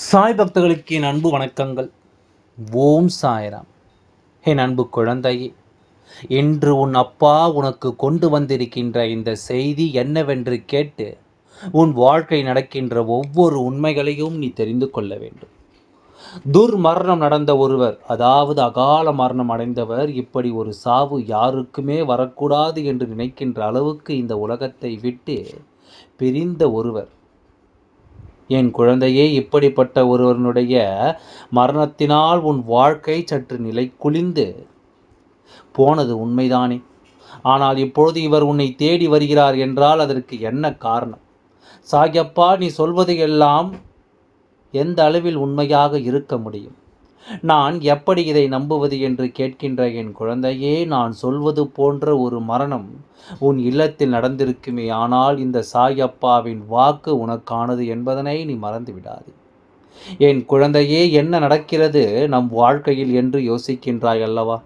சாய் பக்தர்களுக்கு என் அன்பு வணக்கங்கள். ஓம் சாய்ராம். என் அன்பு குழந்தையே இன்று உன் அப்பா உனக்கு கொண்டு வந்திருக்கின்ற இந்த செய்தி என்னவென்று கேட்டு உன் வாழ்க்கை நடக்கின்ற ஒவ்வொரு உண்மைகளையும் நீ தெரிந்து கொள்ள வேண்டும். துர்மரணம் நடந்த ஒருவர் அதாவது அகால மரணம் அடைந்தவர் இப்படி ஒரு சாவு யாருக்குமே வரக்கூடாது என்று நினைக்கின்ற அளவுக்கு இந்த உலகத்தை விட்டு பிரிந்த ஒருவர் என் குழந்தையே இப்படிப்பட்ட ஒருவனுடைய மரணத்தினால் உன் வாழ்க்கை சற்று நிலை குளிந்து போனது உண்மைதானே? ஆனால் இப்பொழுது இவர் உன்னை தேடி வருகிறார் என்றால் அதற்கு என்ன காரணம்? சாயப்பா நீ சொல்வதையெல்லாம் எந்த அளவில் உண்மையாக இருக்க முடியும்? நான் எப்படி இதை நம்புவது என்று கேட்கின்ற என் குழந்தையே நான் சொல்வது போன்ற ஒரு மரணம் உன் இல்லத்தில் நடந்திருக்குமே ஆனால் இந்த சாயப்பாவின் வாக்கு உனக்கானது என்பதனை நீ மறந்து விடாது என் குழந்தையே என்ன நடக்கிறது நம் வாழ்க்கையில் என்று யோசிக்கின்றாய் அல்லவா?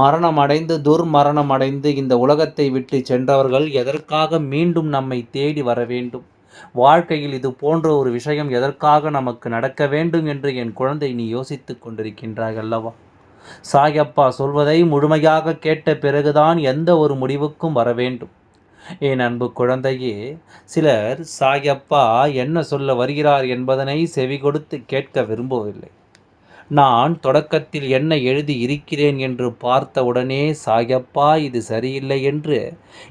மரணம் அடைந்து துர்மரணம் அடைந்து இந்த உலகத்தை விட்டு சென்றவர்கள் எதற்காக மீண்டும் நம்மை தேடி வர வேண்டும்? வாழ்க்கையில் இது போன்ற ஒரு விஷயம் எதற்காக நமக்கு நடக்க வேண்டும் என்று என் குழந்தை நீ யோசித்துக் கொண்டிருக்கின்றாய் அல்லவா? சாயப்பா சொல்வதை முழுமையாக கேட்ட பிறகுதான் எந்த ஒரு முடிவுக்கும் வர வேண்டும். என் அன்பு குழந்தையே சிலர் சாயப்பா என்ன சொல்ல வருகிறார் என்பதனை செவி கொடுத்து கேட்க விரும்பவில்லை. நான் தொடக்கத்தில் என்ன எழுதி இருக்கிறேன் என்று பார்த்தவுடனே சாயப்பா இது சரியில்லை என்று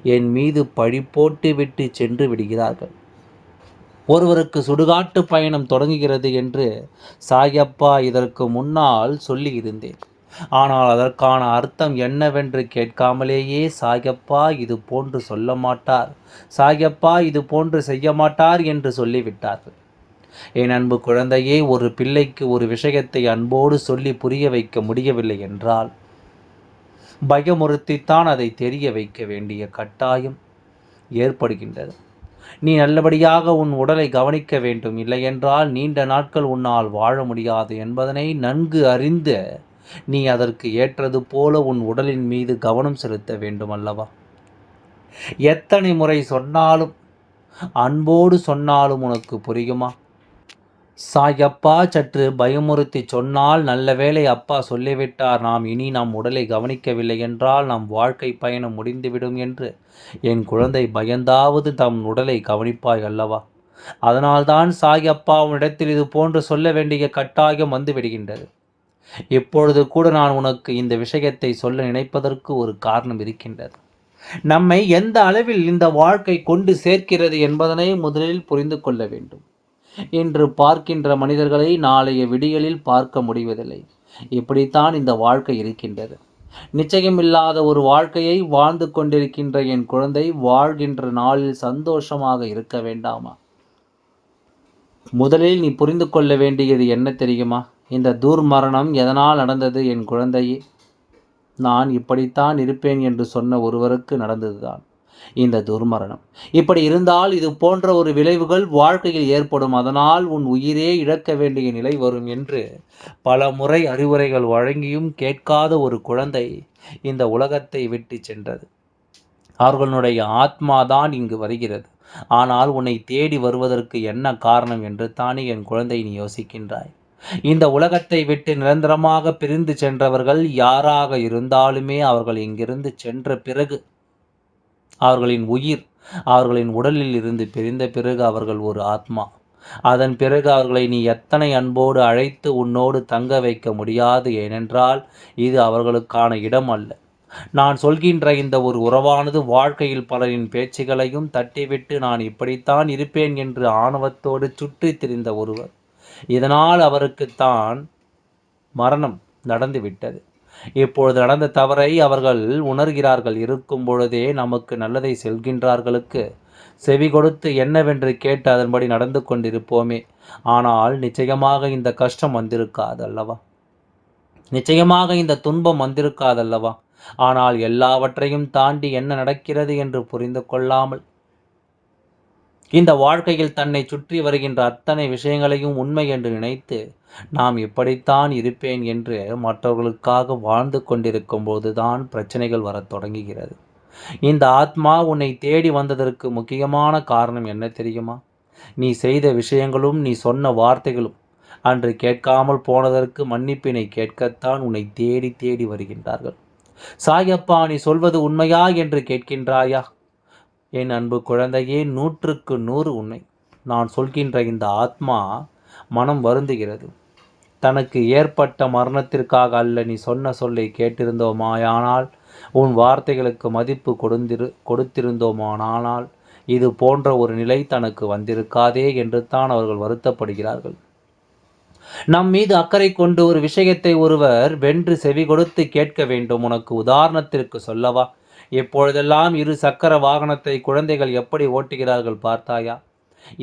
என் மீது பழி போட்டு விட்டு சென்று விடுகிறார்கள். ஒருவருக்கு சுடுகாட்டு பயணம் தொடங்குகிறது என்று சாயப்பா இதற்கு முன்னால் சொல்லியிருந்தேன் ஆனால் அதற்கான அர்த்தம் என்னவென்று கேட்காமலேயே சாயப்பா இது போன்று சொல்ல மாட்டார். சாயப்பா இது போன்று செய்ய மாட்டார் என்று சொல்லிவிட்டார்கள். என் அன்பு குழந்தையே ஒரு பிள்ளைக்கு ஒரு விஷயத்தை அன்போடு சொல்லி புரிய வைக்க முடியவில்லை என்றால் பயமுறுத்தித்தான் அதை தெரிய வைக்க வேண்டிய கட்டாயம் ஏற்படுகின்றது. நீ நல்லபடியாக உன் உடலை கவனிக்க வேண்டும். இல்லையென்றால் நீண்ட நாட்கள் உன்னால் வாழ முடியாது என்பதனை நன்கு அறிந்த நீ அதற்கு ஏற்றது போல உன் உடலின் மீது கவனம் செலுத்த வேண்டும் அல்லவா எத்தனை முறை சொன்னாலும் அன்போடு சொன்னாலும் உனக்கு புரியுமா? சாயப்பா சற்று பயமுறுத்தி சொன்னால் நல்ல வேலை அப்பா சொல்லிவிட்டார் நாம் இனி நம் உடலை கவனிக்கவில்லை என்றால் நம் வாழ்க்கை பயணம் முடிந்துவிடும் என்று. என் குழந்தை பயந்தாவது தம் உடலை கவனிப்பாய் அல்லவா? அதனால்தான் சாயப்பா உன்னிடத்தில் இது போன்று சொல்ல வேண்டிய கட்டாயம் வந்து விடுகின்றது. இப்பொழுது கூட நான் உனக்கு இந்த விஷயத்தை சொல்ல நினைப்பதற்கு ஒரு காரணம் இருக்கின்றது. நம்மை எந்த அளவில் இந்த வாழ்க்கை கொண்டு சேர்க்கிறது என்பதனை முதலில் புரிந்து கொள்ள வேண்டும். இன்று பார்க்கின்ற மனிதர்களை நாளைய விடியலில் பார்க்க முடிவதில்லை. இப்படித்தான் இந்த வாழ்க்கை இருக்கின்றது. நிச்சயமில்லாத ஒரு வாழ்க்கையை வாழ்ந்து கொண்டிருக்கின்ற என் குழந்தை வாழ்கின்ற நாளில் சந்தோஷமாக இருக்க வேண்டாமா? முதலில் நீ புரிந்து கொள்ள வேண்டியது என்ன தெரியுமா? இந்த தூர்மரணம் எதனால் நடந்தது என் குழந்தையே? நான் இப்படித்தான் இருப்பேன் என்று சொன்ன ஒருவருக்கு நடந்ததுதான். இந்த துர்மரணம். இப்படி இருந்தால் இது போன்ற ஒரு விளைவுகள் வாழ்க்கையில் ஏற்படும். அதனால் உன் உயிரே இழக்க வேண்டிய நிலை வரும் என்று பல முறை அறிவுரைகள் வழங்கியும் கேட்காத ஒரு குழந்தை இந்த உலகத்தை விட்டு சென்றது. அவர்களுடைய ஆத்மாதான் இங்கு வருகிறது. ஆனால் உன்னை தேடி வருவதற்கு என்ன காரணம் என்று தானே என் குழந்தை நீ யோசிக்கின்றாய். இந்த உலகத்தை விட்டு நிரந்தரமாக பிரிந்து சென்றவர்கள் யாராக இருந்தாலுமே அவர்கள் இங்கிருந்து சென்ற பிறகு அவர்களின் உயிர் அவர்களின் உடலில் இருந்து பிரிந்த பிறகு அவர்கள் ஒரு ஆத்மா. அதன் பிறகு அவர்களை நீ எத்தனை அன்போடு அழைத்து உன்னோடு தங்க வைக்க முடியாது ஏனென்றால் இது அவர்களுக்கான இடம் அல்ல. நான் சொல்கின்ற இந்த ஒரு உறவானது வாழ்க்கையில் பலரின் பேச்சுகளையும் தட்டிவிட்டு நான் இப்படித்தான் இருப்பேன் என்று ஆணவத்தோடு சுற்றி திரிந்த ஒருவர். இதனால் அவருக்குத்தான் மரணம் நடந்துவிட்டது. இப்பொழுது நடந்த தவறை அவர்கள் உணர்கிறார்கள். இருக்கும் பொழுதே நமக்கு நல்லதை செல்கின்றார்களுக்கு. செவி கொடுத்து என்னவென்று கேட்டு அதன்படி நடந்து கொண்டிருப்போமே. ஆனால் நிச்சயமாக இந்த கஷ்டம் வந்திருக்காது அல்லவா நிச்சயமாக இந்த துன்பம் வந்திருக்காதல்லவா? ஆனால் எல்லாவற்றையும் தாண்டி என்ன நடக்கிறது என்று புரிந்து கொள்ளாமல் இந்த வாழ்க்கையில் தன்னை சுற்றி வருகின்ற அத்தனை விஷயங்களையும் உண்மை என்று நினைத்து நாம் இப்படித்தான் இருப்பேன் என்று மற்றவர்களுக்காக வாழ்ந்து கொண்டிருக்கும் போதுதான் பிரச்சனைகள் வரத் தொடங்குகிறது. இந்த ஆத்மா உன்னை தேடி வந்ததற்கு முக்கியமான காரணம் என்ன தெரியுமா? நீ செய்த விஷயங்களும் நீ சொன்ன வார்த்தைகளும் அன்று கேட்காமல் போனதற்கு மன்னிப்பினை கேட்கத்தான் உன்னை தேடி தேடி வருகின்றார்கள். சாயப்பா நீ சொல்வது உண்மையா? என்று கேட்கின்றாயா? என் அன்பு குழந்தையே நூற்றுக்கு நூறு உண்மை நான் சொல்கின்ற இந்த ஆத்மா மனம் வருந்துகிறது. தனக்கு ஏற்பட்ட மரணத்திற்காக அல்ல நீ சொன்ன சொல்லை கேட்டிருந்தோமாயானால் உன் வார்த்தைகளுக்கு மதிப்பு கொடுந்திரு கொடுத்திருந்தோமானால் இது போன்ற ஒரு நிலை தனக்கு வந்திருக்காதே என்று தான் அவர்கள் வருத்தப்படுகிறார்கள். நம் மீது அக்கறை கொண்டு ஒரு விஷயத்தை ஒருவர் வென்று செவி கொடுத்து கேட்க வேண்டும். உனக்கு உதாரணத்திற்கு சொல்லவா? எப்பொழுதெல்லாம் இரு சக்கர வாகனத்தை குழந்தைகள் எப்படி ஓட்டுகிறார்கள் பார்த்தாயா?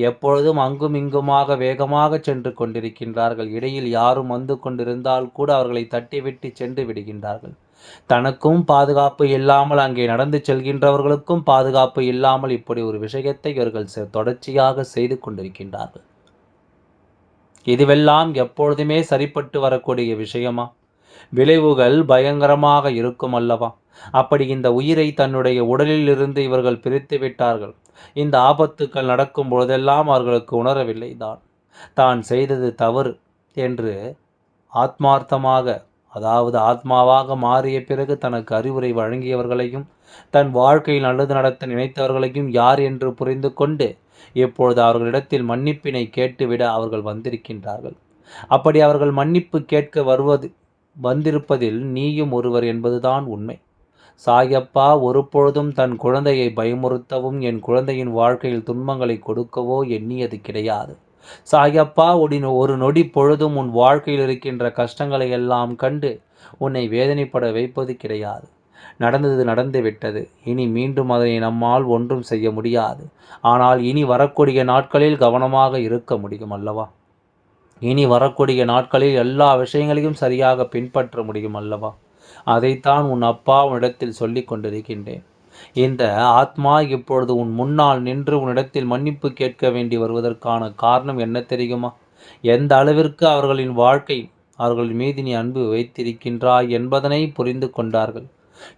எப்பொழுதும் அங்கும் இங்குமாக வேகமாக சென்று கொண்டிருக்கின்றார்கள். இடையில் யாரும் வந்து கொண்டிருந்தால் கூட அவர்களை தட்டிவிட்டு சென்று விடுகின்றார்கள். தனக்கும் பாதுகாப்பு இல்லாமல் அங்கே நடந்து செல்கின்றவர்களுக்கும் பாதுகாப்பு இல்லாமல் இப்படி ஒரு விஷயத்தை இவர்கள் தொடர்ச்சியாக செய்து கொண்டிருக்கின்றார்கள். இதுவெல்லாம் எப்பொழுதுமே சரிப்பட்டு வரக்கூடிய விஷயமா? விளைவுகள் பயங்கரமாக இருக்கும் அல்லவா? அப்படி இந்த உயிரை தன்னுடைய உடலில் இருந்து இவர்கள் பிரித்து விட்டார்கள். இந்த ஆபத்துக்கள் நடக்கும் பொழுதெல்லாம் அவர்களுக்கு உணரவில்லை தான். தான் செய்தது தவறு என்று ஆத்மார்த்தமாக அதாவது ஆத்மாவாக மாறிய பிறகு தனக்கு அறிவுரை வழங்கியவர்களையும் தன் வாழ்க்கையில் நல்லது நடத்த நினைத்தவர்களையும் யார் என்று புரிந்து கொண்டு இப்பொழுது அவர்களிடத்தில் மன்னிப்பினை கேட்டுவிட அவர்கள் வந்திருக்கின்றார்கள். அப்படி அவர்கள் மன்னிப்பு கேட்க வருவது வந்திருப்பதில் நீயும் ஒருவர் என்பதுதான் உண்மை. சாயப்பா ஒருபொழுதும் தன் குழந்தையை பயமுறுத்தவும் என் குழந்தையின் வாழ்க்கையில் துன்பங்களை கொடுக்கவோ எண்ணியது கிடையாது. சாயப்பா உடின் ஒரு நொடி பொழுதும் உன் வாழ்க்கையில் இருக்கின்ற கஷ்டங்களை எல்லாம் கண்டு உன்னை வேதனைப்பட வைப்பது கிடையாது. நடந்தது நடந்து விட்டது. இனி மீண்டும் அதனை நம்மால் ஒன்றும் செய்ய முடியாது. ஆனால் இனி வரக்கூடிய நாட்களில் கவனமாக இருக்க முடியும் அல்லவா? இனி வரக்கூடிய நாட்களில் எல்லா விஷயங்களையும் சரியாக பின்பற்ற முடியும் அல்லவா? அதைத்தான் உன் அப்பா உன்னிடத்தில் சொல்லிக் கொண்டிருக்கின்றேன். இந்த ஆத்மா இப்பொழுது உன் முன்னால் நின்று உன்னிடத்தில் மன்னிப்பு கேட்க வேண்டி வருவதற்கான காரணம் என்ன தெரியுமா? எந்த அளவிற்கு அவர்களின் வாழ்க்கை அவர்கள் மீது நீ அன்பு வைத்திருக்கின்றாய் என்பதனை புரிந்து கொண்டார்கள்.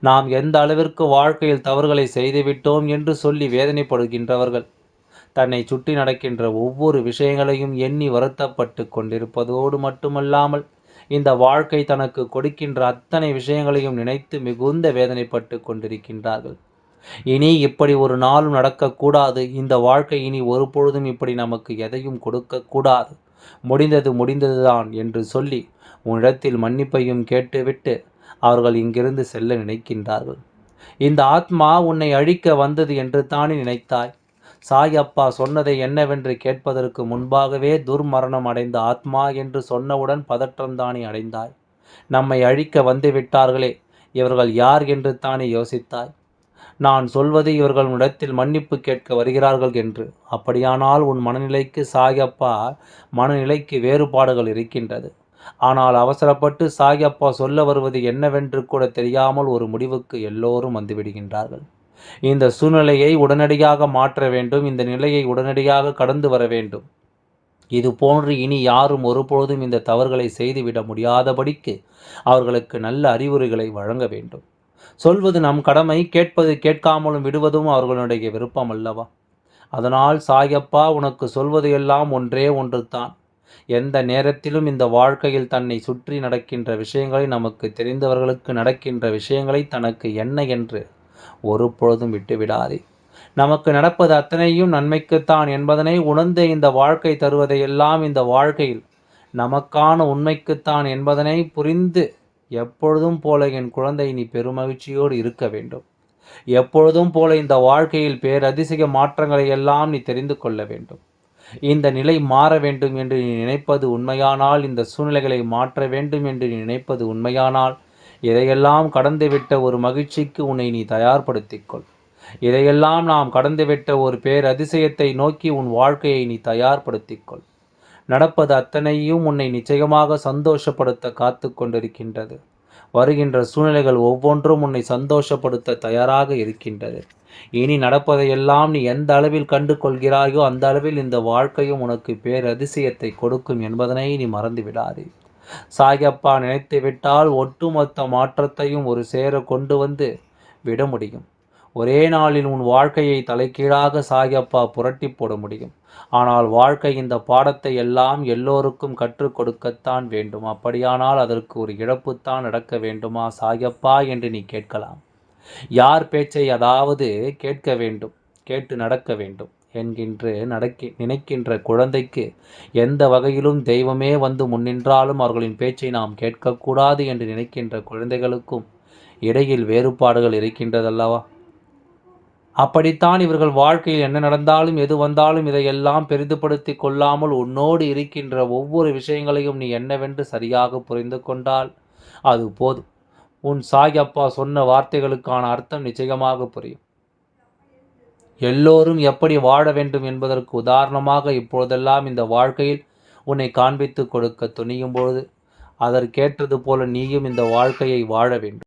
நாம் எந்த அளவிற்கு வாழ்க்கையில் தவறுகளை செய்துவிட்டோம் என்று சொல்லி வேதனைப்படுகின்றவர்கள். தன்னை சுற்றி நடக்கின்ற ஒவ்வொரு விஷயங்களையும் எண்ணி வருத்தப்பட்டு கொண்டிருப்பதோடு மட்டுமல்லாமல் இந்த வாழ்க்கை தனக்கு கொடுக்கின்ற அத்தனை விஷயங்களையும் நினைத்து மிகுந்த வேதனைப்பட்டு கொண்டிருக்கின்றார்கள். இனி இப்படி ஒரு நாளும் நடக்கக்கூடாது. இந்த வாழ்க்கை இனி ஒரு பொழுதும் இப்படி நமக்கு எதையும் கொடுக்கக்கூடாது. முடிந்தது முடிந்ததுதான் என்று சொல்லி உன்னிடத்தில் மன்னிப்பையும் கேட்டுவிட்டு அவர்கள் இங்கிருந்து செல்ல நினைக்கின்றார்கள். இந்த ஆத்மா உன்னை அழிக்க வந்தது என்று தானே நினைத்தாய். சாயப்பா சொன்னதை என்னவென்று கேட்பதற்கு முன்பாகவே துர்மரணம் அடைந்த ஆத்மா என்று சொன்னவுடன் பதற்றம்தானே அடைந்தாய். நம்மை அழிக்க வந்து விட்டார்களே இவர்கள் யார் என்று தானே யோசித்தாய். நான் சொல்வது இவர்கள் இடத்தில் மன்னிப்பு கேட்க வருகிறார்கள் என்று. அப்படியானால் உன் மனநிலைக்கு சாயப்பா மனநிலைக்கு வேறுபாடுகள் இருக்கின்றது. ஆனால் அவசரப்பட்டு சாயப்பா சொல்ல வருவது என்னவென்று கூட தெரியாமல் ஒரு முடிவுக்கு எல்லோரும் வந்துவிடுகின்றார்கள். இந்த சூழ்நிலையை உடனடியாக மாற்ற வேண்டும். இந்த நிலையை உடனடியாக கடந்து வர வேண்டும். இது போன்று இனி யாரும் ஒருபொழுதும் இந்த தவறுகளை செய்துவிட முடியாதபடிக்கு அவர்களுக்கு நல்ல அறிவுரைகளை வழங்க வேண்டும். சொல்வது நம் கடமை கேட்பது கேட்காமலும் விடுவதும் அவர்களுடைய விருப்பம் அல்லவா? அதனால் சாயப்பா உனக்கு சொல்வது எல்லாம் ஒன்றே ஒன்று தான் எந்த நேரத்திலும் இந்த வாழ்க்கையில் தன்னை சுற்றி நடக்கின்ற விஷயங்களை நமக்கு தெரிந்தவர்களுக்கு நடக்கின்ற விஷயங்களை தனக்கு என்ன என்று ஒரு பொழுதும் விட்டுவிடாதே. நமக்கு நடப்பது அத்தனையும் நன்மைக்குத்தான் என்பதனை உணர்ந்து இந்த வாழ்க்கை தருவதையெல்லாம் இந்த வாழ்க்கையில் நமக்கான உண்மைக்குத்தான் என்பதனை புரிந்து எப்பொழுதும் போல என் குழந்தை நீ பெருமகிழ்ச்சியோடு இருக்க வேண்டும். எப்பொழுதும் போல இந்த வாழ்க்கையில் பேரதிசய மாற்றங்களை எல்லாம் நீ தெரிந்து கொள்ள வேண்டும். இந்த நிலை மாற வேண்டும் என்று நீ நினைப்பது உண்மையானால் இந்த சூழ்நிலைகளை மாற்ற வேண்டும் என்று நீ நினைப்பது உண்மையானால் இதையெல்லாம் கடந்துவிட்ட ஒரு மகிழ்ச்சிக்கு உன்னை நீ தயார்படுத்திக்கொள். இதையெல்லாம் நாம் கடந்துவிட்ட ஒரு பேர் அதிசயத்தை நோக்கி உன் வாழ்க்கையை நீ தயார்படுத்திக்கொள். நடப்பது அத்தனையும் உன்னை நிச்சயமாக சந்தோஷப்படுத்த காத்து கொண்டிருக்கின்றது. வருகின்ற சூழ்நிலைகள் ஒவ்வொன்றும் உன்னை சந்தோஷப்படுத்த தயாராக இருக்கின்றது. இனி நடப்பதையெல்லாம் நீ எந்த அளவில் கண்டு கொள்கிறாயோ அந்த அளவில் இந்த வாழ்க்கையும் உனக்கு பேரதிசயத்தை கொடுக்கும் என்பதனை நீ மறந்துவிடாதே. சாயப்பா நினைத்துவிட்டால் ஒட்டுமொத்த மாற்றத்தையும் ஒரு சேர கொண்டு வந்து விட முடியும். ஒரே நாளில் உன் வாழ்க்கையை தலைகீழாக சாயப்பா புரட்டி போட முடியும். ஆனால் வாழ்க்கை இந்த பாடத்தை எல்லாம் எல்லோருக்கும் கற்றுக் கொடுக்கத்தான் வேண்டும். அப்படியானால் அதற்கு ஒரு இழப்புத்தான் நடக்க வேண்டுமா சாயப்பா என்று நீ கேட்கலாம். யார் பேச்சை அதாவது கேட்க வேண்டும்? கேட்டு நடக்க வேண்டும் என்கின்ற நடக்க நினைக்கின்ற குழந்தைக்கு எந்த வகையிலும் தெய்வமே வந்து முன்னின்றாலும் அவர்களின் பேச்சை நாம் கேட்கக்கூடாது என்று நினைக்கின்ற குழந்தைகளுக்கும் இடையில் வேறுபாடுகள் இருக்கின்றதல்லவா? அப்படித்தான் இவர்கள் வாழ்க்கையில் என்ன நடந்தாலும் எது வந்தாலும் இதையெல்லாம் பெரிதுபடுத்தி கொள்ளாமல் உன்னோடு இருக்கின்ற ஒவ்வொரு விஷயங்களையும் நீ என்னவென்று சரியாக புரிந்து கொண்டால் அது போதும். உன் சாயப்பா சொன்ன வார்த்தைகளுக்கான அர்த்தம் நிச்சயமாக புரியும். எல்லோரும் எப்படி வாழ வேண்டும் என்பதற்கு உதாரணமாக இப்பொழுதெல்லாம் இந்த வாழ்க்கையில் உன்னை காண்பித்து கொடுக்க துணியும் பொழுது அதற்கேற்றது போல நீயும் இந்த வாழ்க்கையை வாழ வேண்டும்.